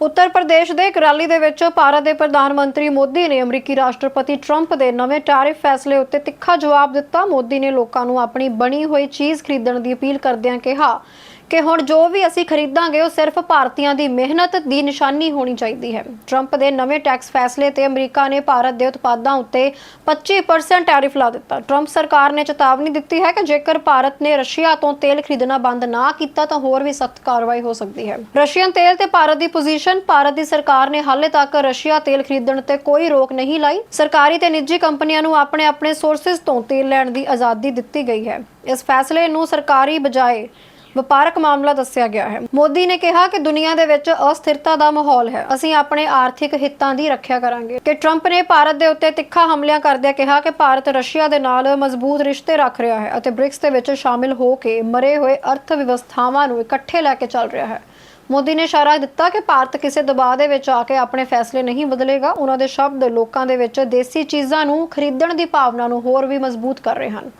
ਉੱਤਰ ਪ੍ਰਦੇਸ਼ ਦੇ ਇੱਕ ਦੇ ਵਿੱਚ ਭਾਰਤ ਦੇ ਪ੍ਰਧਾਨ ਮੰਤਰੀ ਮੋਦੀ ਨੇ ਅਮਰੀਕੀ ਰਾਸ਼ਟਰਪਤੀ ਟਰੰਪ ਦੇ ਨਵੇਂ ਟੈਰਿਫ ਫੈਸਲੇ ਉੱਤੇ ਤਿੱਖਾ ਜਵਾਬ ਦਿੱਤਾ। ਮੋਦੀ ਨੇ ਲੋਕਾਂ ਨੂੰ ਆਪਣੀ ਬਣੀ ਹੋਈ ਚੀਜ਼ ਖਰੀਦਣ ਦੀ ਅਪੀਲ ਕਰਦਿਆਂ ਕਿਹਾ ਕਿ ਹੁਣ ਜੋ ਵੀ ਅਸੀਂ ਖਰੀਦਾਂਗੇ, ਉਹ ਸਿਰਫ ਭਾਰਤੀਆਂ ਦੀ ਮਿਹਨਤ ਦੀ ਨਿਸ਼ਾਨੀ ਹੋਣੀ ਚਾਹੀਦੀ ਹੈ। ਟਰੰਪ ਦੇ ਨਵੇਂ ਟੈਕਸ ਫੈਸਲੇ ਤੇ ਅਮਰੀਕਾ ਨੇ ਭਾਰਤ ਦੇ ਉਤਪਾਦਾਂ ਉੱਤੇ 25% ਟੈਰਿਫ ਲਾ ਦਿੱਤਾ। ਟਰੰਪ ਸਰਕਾਰ ਨੇ ਚੇਤਾਵਨੀ ਦਿੱਤੀ ਹੈ ਕਿ ਜੇਕਰ ਭਾਰਤ ਨੇ ਰਸ਼ੀਆ ਤੋਂ ਤੇਲ ਖਰੀਦਣਾ ਬੰਦ ਨਾ ਕੀਤਾ, ਤਾਂ ਹੋਰ ਵੀ ਸਖਤ ਕਾਰਵਾਈ ਹੋ ਸਕਦੀ ਹੈ। ਰਸ਼ੀਅਨ ਤੇਲ ਤੇ ਭਾਰਤ ਦੀ ਪੋਜੀਸ਼ਨ ਭਾਰਤ ਦੀ ਸਰਕਾਰ ਨੇ ਹਾਲੇ ਤੱਕ ਰਸ਼ੀਆ ਤੇਲ ਖਰੀਦਣ ਤੇ ਕੋਈ ਰੋਕ ਨਹੀਂ ਲਾਈ। ਸਰਕਾਰੀ ਤੇ ਨਿੱਜੀ ਕੰਪਨੀਆਂ ਨੂੰ ਆਪਣੇ ਆਪਣੇ ਸੋਰਸਸ ਤੋਂ ਤੇਲ ਲੈਣ ਦੀ ਆਜ਼ਾਦੀ ਦਿੱਤੀ ਗਈ ਹੈ। ਇਸ ਫੈਸਲੇ ਨੂੰ ਸਰਕਾਰੀ ਬਜਾਏ ਵਪਾਰਕ ਮਾਮਲਾ ਦੱਸਿਆ ਗਿਆ ਹੈ। ਮੋਦੀ ਨੇ ਕਿਹਾ ਕਿ ਦੁਨੀਆ ਦੇ ਵਿੱਚ ਅਸਥਿਰਤਾ ਦਾ ਮਾਹੌਲ ਹੈ। ਅਸੀਂ ਆਪਣੇ ਆਰਥਿਕ ਹਿੱਤਾਂ ਦੀ ਰੱਖਿਆ ਕਰਾਂਗੇ। ਕਿ ਟਰੰਪ ਨੇ ਭਾਰਤ ਦੇ ਉੱਤੇ ਤਿੱਖਾ ਹਮਲਿਆਂ ਕਰਦਿਆਂ ਕਿਹਾ ਕਿ ਭਾਰਤ ਰਸ਼ੀਆ ਦੇ ਨਾਲ ਮਜ਼ਬੂਤ ਰਿਸ਼ਤੇ ਰੱਖ ਰਿਹਾ ਹੈ ਅਤੇ ਬ੍ਰਿਕਸ ਦੇ ਵਿੱਚ ਸ਼ਾਮਿਲ ਹੋ ਕੇ ਮਰੇ ਹੋਏ ਅਰਥ ਵਿਵਸਥਾਵਾਂ ਨੂੰ ਇਕੱਠੇ ਲੈ ਕੇ ਚੱਲ ਰਿਹਾ ਹੈ। ਮੋਦੀ ਨੇ ਇਸ਼ਾਰਾ ਦਿੱਤਾ ਕਿ ਭਾਰਤ ਕਿਸੇ ਦਬਾਅ ਦੇ ਵਿੱਚ ਆ ਕੇ ਆਪਣੇ ਫੈਸਲੇ ਨਹੀਂ ਬਦਲੇਗਾ। ਉਹਨਾਂ ਦੇ ਸ਼ਬਦ ਲੋਕਾਂ ਦੇ ਵਿੱਚ ਦੇਸੀ ਚੀਜ਼ਾਂ ਨੂੰ ਖਰੀਦਣ ਦੀ ਭਾਵਨਾ ਨੂੰ ਹੋਰ ਵੀ ਮਜ਼ਬੂਤ ਕਰ ਰਹੇ ਹਨ।